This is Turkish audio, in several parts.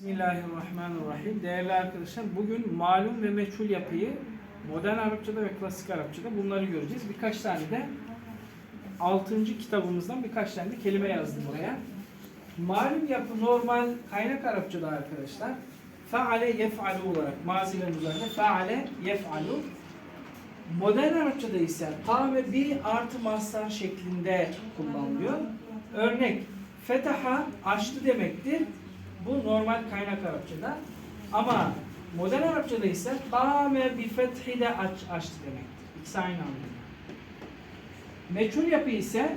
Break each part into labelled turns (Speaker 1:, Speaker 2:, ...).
Speaker 1: Bismillahirrahmanirrahim. Değerli arkadaşlar bugün malum ve meçhul yapıyı modern Arapçada ve klasik Arapçada bunları göreceğiz. Birkaç tane de 6. kitabımızdan birkaç tane de kelime yazdım buraya. Malum yapı normal kaynak Arapçada arkadaşlar. Faale yef'alu olarak mazilerin üzerinde faale yef'alu. Modern Arapçada ise ta ve bir artı mastar şeklinde kullanılıyor. Örnek fetaha açtı demektir. Bu normal kaynak Arapçada. Ama modern Arapçada ise kâme bi fethi de aç, açtı demektir. İkisi aynı anlamda. Meçhul yapı ise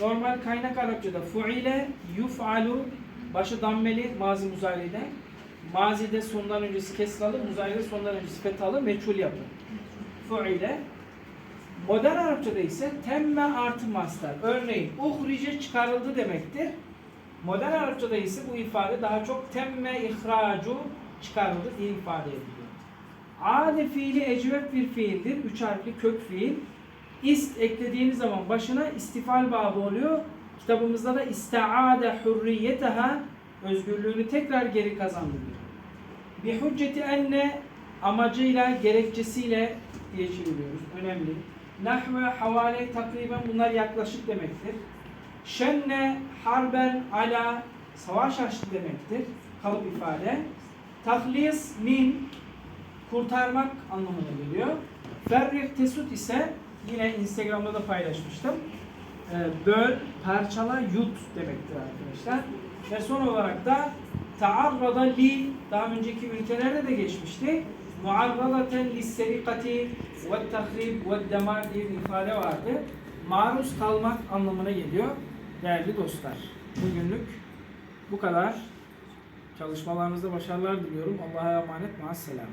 Speaker 1: normal kaynak Arapçada fuile, yuf'alu, başı dammeli mazi muzari'de. Mazide sondan öncesi kesralı, muzari'de sondan öncesi fethalı meçhul yapı. Fuile. Modern Arapçada ise temme artı mastar. Örneğin uhrice çıkarıldı demektir. Modern Arapçada ise bu ifade daha çok temme ihracu çıkarıldı diye ifade ediliyor. Ade fiili ecvep bir fiildir. Üç harfli kök fiil. İst eklediğiniz zaman başına istifal babı oluyor. Kitabımızda da istaade hurriyeteha özgürlüğünü tekrar geri kazandırıyor. Bir hücceti enne amacıyla, gerekçesiyle diye çeviriyoruz. Önemli. Nahve, havale, takriben bunlar yaklaşık demektir. Şenne, harben, ala, savaş açtı demektir. Kalıp ifade. Tahlis, min, kurtarmak anlamına geliyor. Ferrih, tesut ise yine Instagram'da da paylaşmıştım. Ee, Böl, parçala, yut demektir arkadaşlar. Ve son olarak da taarrada li, daha önceki ünitelerde de geçmişti. Muarradaten lisserikati ve tahrib ve demar diye bir ifade vardı. Maruz kalmak anlamına geliyor. Değerli dostlar, bugünlük bu kadar. Çalışmalarınızda başarılar diliyorum. Allah'a emanet. Maasselam.